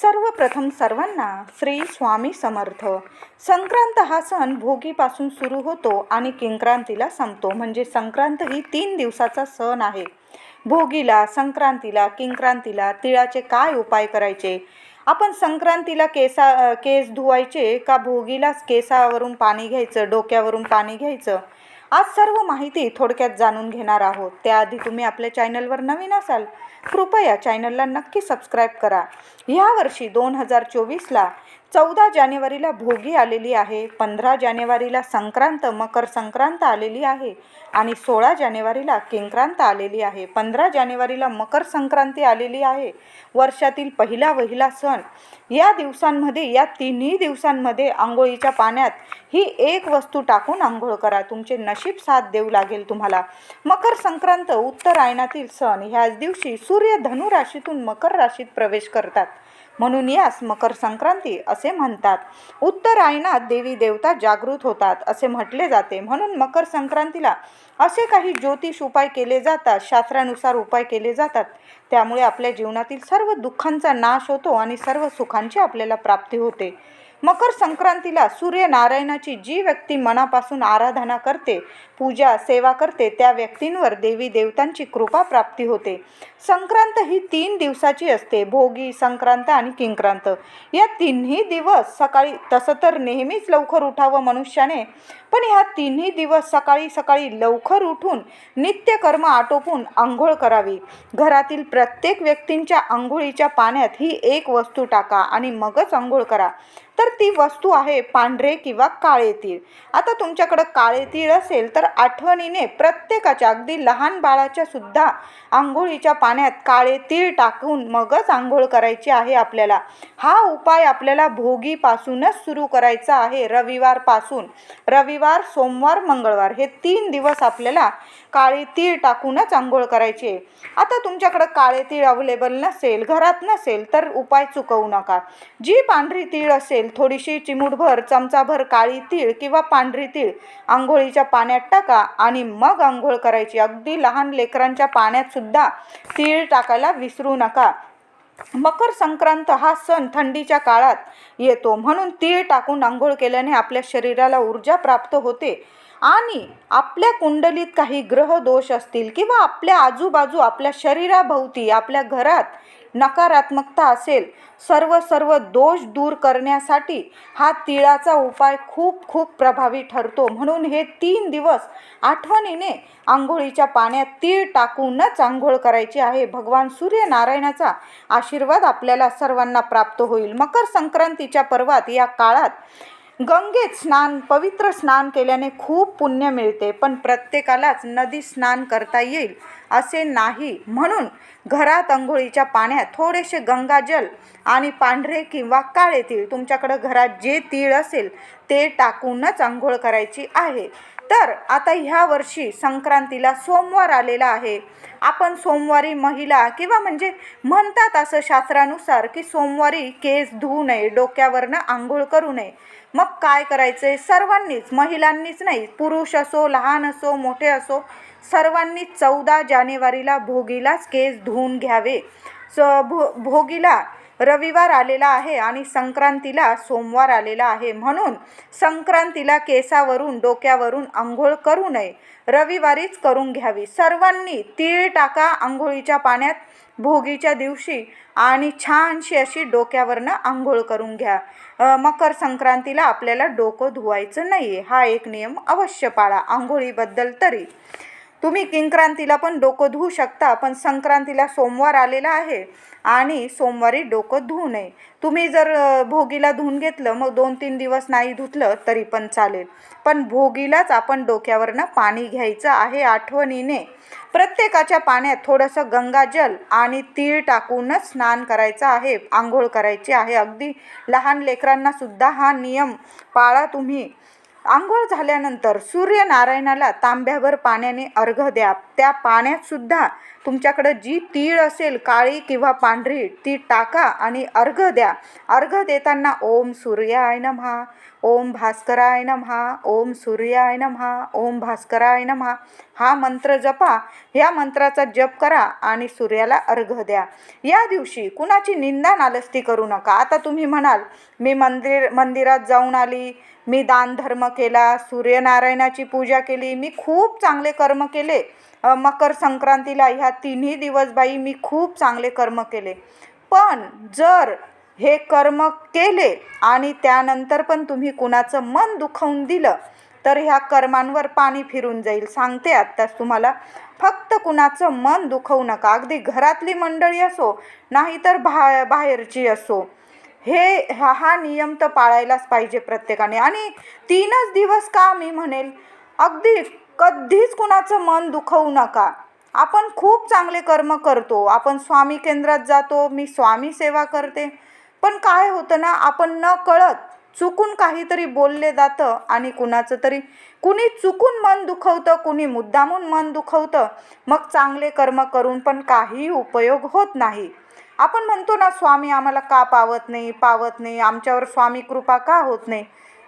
सर्वप्रथम सर्वांना श्री स्वामी समर्थ. संक्रांत हा सण भोगीपासून सुरू होतो आणि किंक्रांतीला संपतो. म्हणजे संक्रांत ही तीन दिवसाचा सण आहे. भोगीला संक्रांतीला किंक्रांतीला तिळाचे काय उपाय करायचे? आपण संक्रांतीला केसा केस धुवायचे का भोगीलाच केसावरून पाणी घ्यायचं डोक्यावरून पाणी घ्यायचं? आज सर्व माहिती थोडक्यात जाणून घेणार आहोत. त्याआधी तुम्ही आपल्या चॅनलवर नवीन असाल कृपया चॅनलला नक्की सबस्क्राईब करा. ह्या वर्षी दोन हजार चोवीसला चौदा जानेवारीला भोगी आलेली आहे पंधरा जानेवारीला संक्रांत मकर संक्रांत आलेली आहे आणि सोळा जानेवारीला किंक्रांत आलेली आहे. पंधरा जानेवारीला मकर संक्रांती आलेली आहे. वर्षातील पहिला वहिला सण. या दिवसांमध्ये या तिन्ही दिवसांमध्ये आंघोळीच्या पाण्यात ही एक वस्तू टाकून आंघोळ करा. तुमचे नशीब साथ देऊ लागेल तुम्हाला. मकर संक्रांत उत्तरायणातील सण. ह्याच दिवशी सूर्य धनु राशीतून मकर राशीत प्रवेश करतात. म्हणून यास मकर संक्रांती असे म्हणतात. उत्तरायणात देवी देवता जागृत होतात असे म्हटले जाते. म्हणून मकर संक्रांतीला असे काही ज्योतिष उपाय केले जातात शास्त्रानुसार उपाय केले जातात. त्यामुळे आपल्या जीवनातील सर्व दुःखांचा नाश होतो आणि सर्व सुखांची आपल्याला प्राप्ती होते. मकर संक्रांतीला सूर्यनारायणाची जी व्यक्ती मनापासून आराधना करते पूजा सेवा करते त्या व्यक्तींवर देवी देवतांची कृपा प्राप्ती होते. संक्रांत ही तीन दिवसाची असते भोगी संक्रांत आणि किंक्रांत. या तिन्ही दिवस सकाळी तसं तर नेहमीच लवकर उठावं मनुष्याने पण ह्या तिन्ही दिवस सकाळी सकाळी लवकर उठून नित्यकर्म आटोपून आंघोळ करावी. घरातील प्रत्येक व्यक्तींच्या आंघोळीच्या पाण्यात ही एक वस्तू टाका आणि मगच आंघोळ करा. तर ती वस्तू आहे पांढरे किंवा काळे तीळ. आता तुमच्याकडं काळे तीळ असेल तर आठवणीने प्रत्येकाच्या अगदी लहान बाळाच्या सुद्धा आंघोळीच्या पाण्यात काळे तीळ टाकून मगच आंघोळ करायची आहे आपल्याला. हा उपाय आपल्याला भोगीपासूनच सुरू करायचा आहे रविवारपासून. रविवार सोमवार मंगळवार हे तीन दिवस आपल्याला काळे तीळ टाकूनच आंघोळ करायची आहे. आता तुमच्याकडं काळे तीळ अवेलेबल नसेल घरात नसेल तर उपाय चुकवू नका. जी पांढरी तीळ असेल थोडीशी चिमूटभर चमचाभर काळी तीळ किंवा पांढरी तीळ आंघोळीच्या पाण्यात टाका आणि मग आंघोळ करायची. अगदी लहान लेकरांच्या पाण्यात सुद्धा तीळ टाकायला विसरू नका. मकर संक्रांत हा सण थंडीच्या काळात येतो. म्हणून तीळ टाकून आंघोळ केल्याने आपल्या शरीराला ऊर्जा प्राप्त होते आणि आपल्या कुंडलीत काही ग्रह दोष असतील किंवा आपल्या आजूबाजू आपल्या शरीराभोवती आपल्या घरात नकारात्मकता असेल सर्व सर्व दोष दूर करण्यासाठी हा तिळाचा उपाय खूप खूप प्रभावी ठरतो. म्हणून हे तीन दिवस आठवणीने आंघोळीच्या पाण्यात तीळ टाकूनच आंघोळ करायची आहे. भगवान सूर्यनारायणाचा आशीर्वाद आपल्याला सर्वांना प्राप्त होईल. मकर संक्रांतीच्या पर्वात या काळात गंगेत स्नान पवित्र स्नान केल्याने खूप पुण्य मिळते पण प्रत्येकालाच नदी स्नान करता येईल असे नाही. म्हणून घरात अंघोळीच्या पाण्यात थोडेसे गंगाजल आणि पांढरे किंवा काळे तीळ तुमच्याकडं घरात जे तीळ असेल ते टाकूनच आंघोळ करायची आहे. तर आता ह्या वर्षी संक्रांतीला सोमवार आलेला आहे. आपण सोमवारी महिला किंवा म्हणजे म्हणतात असं शास्त्रानुसार की सोमवारी केस धुवू नये डोक्यावरनं आंघोळ करू नये. मग काय करायचं सर्वांनीच महिलांनीच नाही पुरुष असो लहान असो मोठे असो सर्वांनी चौदा जानेवारीला भोगीलाच केस धुवून घ्यावे. स भो भोगीला रविवार आलेला आहे आणि संक्रांतीला सोमवार आलेला आहे. म्हणून संक्रांतीला केसावरून डोक्यावरून आंघोळ करू नये. रविवारीच करून घ्यावी. सर्वांनी तीळ टाका आंघोळीच्या पाण्यात. भोगीच्या दिवशी आणि छानशी अशी डोक्यावरनं आंघोळ करून घ्या. मकर संक्रांतीला आपल्याला डोकं धुवायचं नाही आहे हा एक नियम अवश्य पाळा. आंघोळीबद्दल तरी. तुम्ही किंक्रांतीला पण डोकं धुवू शकता पण संक्रांतीला सोमवार आलेला आहे आणि सोमवारी डोकं धुवू नये. तुम्ही जर भोगीला धुवून घेतलं मग दोन तीन दिवस नाही धुतलं तरी पण चालेल. पण भोगीलाच आपण डोक्यावरनं पाणी घ्यायचं आहे आठवणीने. प्रत्येकाच्या पाण्यात थोडंसं गंगाजल आणि तीळ टाकूनच स्नान करायचं आहे आंघोळ करायची आहे. अगदी लहान लेकरांना सुद्धा हा नियम पाळा तुम्ही. आंघोळ झाल्यानंतर सूर्यनारायणाला तांब्यावर पाण्याने अर्घ द्या. त्या पाण्यात सुद्धा तुमच्याकडं जी तीळ असेल काळी किंवा पांढरी ती टाका आणि अर्घ द्या. अर्घ देताना ओम सूर्याय नमहा ओम भास्कराय नमहा ओम सूर्याय नमहा ओम भास्कराय नमहा. हा मंत्र जपा. ह्या मंत्राचा जप करा आणि सूर्याला अर्घ द्या. या दिवशी कुणाची निंदा नालस्ती करू नका. आता तुम्ही म्हणाल मी मंदिर मंदिरात जाऊन आली मी दानधर्म केला सूर्यनारायणाची पूजा केली मी खूप चांगले कर्म केले. मकर संक्रांतीला ह्या तिन्ही दिवस बाई मी खूप चांगले कर्म केले. पण जर हे कर्म केले आणि त्यानंतर पण तुम्ही कुणाचं मन दुखवून दिलं तर ह्या कर्मांवर पाणी फिरून जाईल. सांगते आत्ताच तुम्हाला. फक्त कुणाचं मन दुखवू नका. अगदी घरातली मंडळी असो नाहीतर भा बाहेरची असो. हे हा हा नियम तर पाळायलाच पाहिजे प्रत्येकाने. आणि तीनच दिवस का मी म्हणेल? अगदी कधीच कुणाचं मन दुखवू नका. आपण खूप चांगले कर्म करतो. आपण स्वामी केंद्रात जातो मी स्वामी सेवा करते. पण काय होतं ना आपण न कळत चुकून काहीतरी बोलले जातं आणि कुणाचं तरी कुणी चुकून मन दुखवतं कुणी मुद्दामून मन दुखवतं मग चांगले कर्म करून पण काही उपयोग होत नाही. आपण म्हणतो ना स्वामी आम्हाला का पावत नाही पावत नाही आमच्यावर स्वामी कृपा का होत नाही?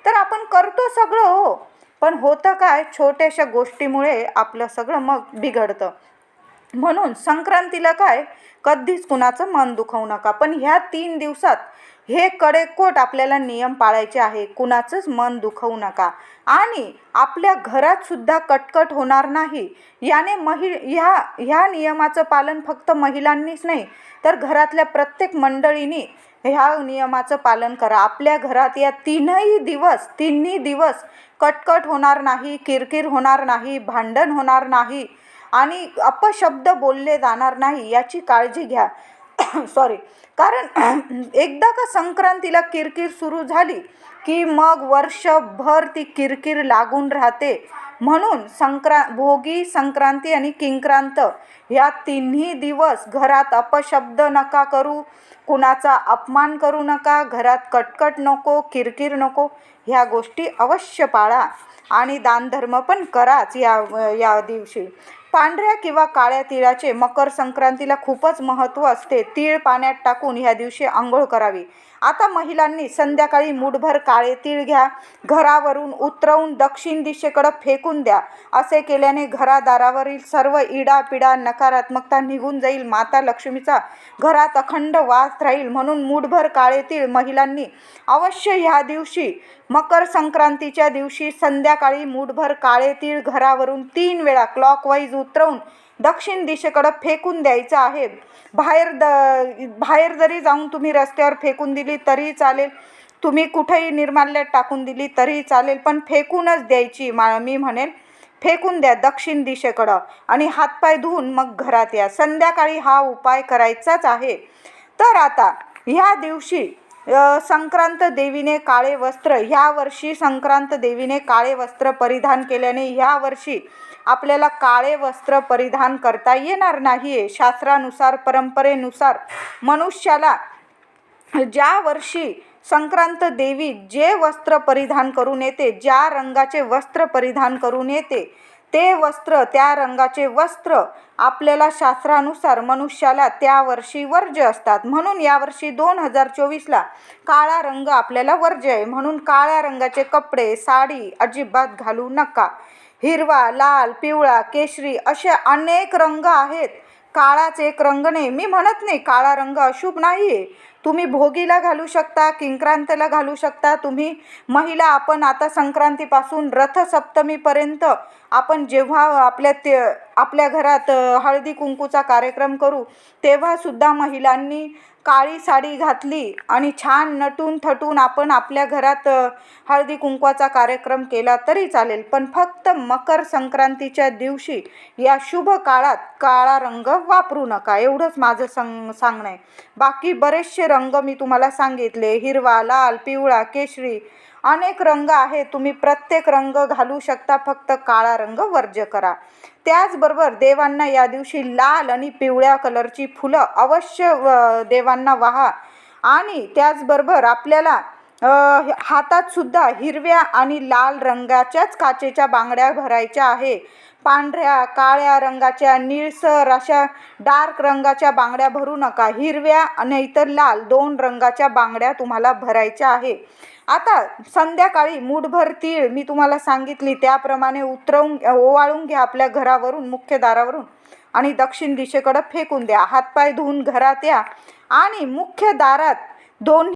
तर आपण करतो सगळं हो. पण होतं काय? छोट्याशा गोष्टीमुळे आपलं सगळं मग बिघडतं. म्हणून संक्रांतीला काय? कधीच कुणाचं मन दुखवू नका. पण ह्या तीन दिवसात हे कडेकोट आपल्याला नियम पाळायचे आहे. कुणाचंच मन दुखवू नका. आणि आपल्या घरात सुद्धा कटकट होणार नाही. याने महि ह्या ह्या नियमाचं पालन फक्त महिलांनीच नाही तर घरातल्या प्रत्येक मंडळींनी ह्या नियमाचं पालन करा. आपल्या घरात या तीनही दिवस तिन्ही दिवस कटकट होणार नाही किरकिर होणार नाही भांडण होणार नाही. आणि अपशब्द बोलले जाणार नाही याची काळजी घ्या. सॉरी कारण एकदा का संक्रांतीला किरकिर सुरू झाली की मग वर्षभर ती किरकिर लागून राहते. म्हणून संक्रा भोगी संक्रांती आणि किंक्रांत ह्या तिन्ही दिवस घरात अपशब्द नका करू. कुणाचा अपमान करू नका घरात कटकट नको किरकिर नको ह्या गोष्टी अवश्य पाळा. आणि दानधर्म पण कराच या या दिवशी. पांढऱ्या किंवा काळ्या तिळाचे मकर संक्रांतीला खूपच महत्त्व असते. तीळ पाण्यात टाकून ह्या दिवशी आंघोळ करावी. आता महिलांनी संध्याकाळी मुठभर काळे तीळ घ्या. घरावरून उतरवून दक्षिण दिशेकडं फेकून द्या. असे केल्याने घरादारावरील सर्व इडापिडा नकारात्मकता निघून जाईल. माता लक्ष्मीचा घरात अखंड वास राहील. म्हणून मुठभर काळे तीळ महिलांनी अवश्य ह्या दिवशी मकर संक्रांतीच्या दिवशी संध्याकाळी मुठभर काळे तीळ घरावरून तीन वेळा क्लॉकवाईज उतरवून दक्षिण दिशेकडं फेकून द्यायचं आहे. बाहेर द बाहेर जरी जाऊन तुम्ही रस्त्यावर फेकून दिली तरी चालेल. तुम्ही कुठेही निर्माल्यात टाकून दिली तरी चालेल पण फेकूनच द्यायची मा मी म्हणेल फेकून द्या दक्षिण दिशेकडं आणि हातपाय धुवून मग घरात या. संध्याकाळी हा उपाय करायचाच आहे. तर आता ह्या दिवशी संक्रांत देवीने काळे वस्त्र ह्या वर्षी संक्रांत देवीने काळे वस्त्र परिधान केल्याने ह्या वर्षी आपल्याला काळे वस्त्र परिधान करता येणार नाही आहे शास्त्रानुसार परंपरेनुसार मनुष्याला ज्या वर्षी संक्रांत देवी जे वस्त्र परिधान करून येते ज्या रंगाचे वस्त्र परिधान करून येते ते वस्त्र त्या रंगाचे वस्त्र आपल्याला शास्त्रानुसार मनुष्याला त्या वर्षी वर्ज्य असतात. म्हणून यावर्षी दोन हजार चोवीसला काळा रंग आपल्याला वर्ज्य आहे. म्हणून काळ्या रंगाचे कपडे साडी अजिबात घालू नका. हिरवा लाल पिवळा केशरी असे अनेक रंग आहेत. काळाच एक रंग नाही. मी म्हणत नाही काळा रंग अशुभ नाही आहे तुम्ही भोगीला घालू शकता किंक्रांतीला घालू शकता. तुम्ही महिला आपण आता संक्रांतीपासून रथसप्तमीपर्यंत आपण जेव्हा आपल्या ते आपल्या घरात हळदी कुंकूचा कार्यक्रम करू तेव्हासुद्धा महिलांनी काळी साडी घातली आणि छान नटून थटून आपण आपल्या घरात हळदी कुंकवाचा कार्यक्रम केला तरी चालेल. पण फक्त मकर संक्रांतीच्या दिवशी या शुभ काळात काळा रंग वापरू नका. एवढंच माझं संग सांगणं आहे. बाकी बरेचसे रंग मी तुम्हाला सांगितले. हिरवा लाल पिवळा केशरी अनेक रंग आहे तुम्ही प्रत्येक रंग घालू शकता. फक्त काळा रंग वर्ज्य करा. त्याचबरोबर देवांना या दिवशी लाल आणि पिवळ्या कलरची फुलं अवश्य देवांना वाहा. आणि त्याचबरोबर आपल्याला हातात सुद्धा हिरव्या आणि लाल रंगाच्याच काचेच्या बांगड्या भरायच्या आहे. पांढऱ्या काळ्या रंगाच्या निळसर अशा डार्क रंगाच्या बांगड्या भरू नका. हिरव्या नाहीतर लाल दोन रंगाच्या बांगड्या तुम्हाला भरायच्या आहे. आता संध्याकाळी मूठभर तीळ मी तुम्हाला सांगितली त्याप्रमाणे उतरवून ओवाळून घ्या आपल्या घरावरून मुख्य दारावरून आणि दक्षिण दिशेकडं फेकून द्या. हातपाय धुवून घरात या आणि मुख्य दारात दोन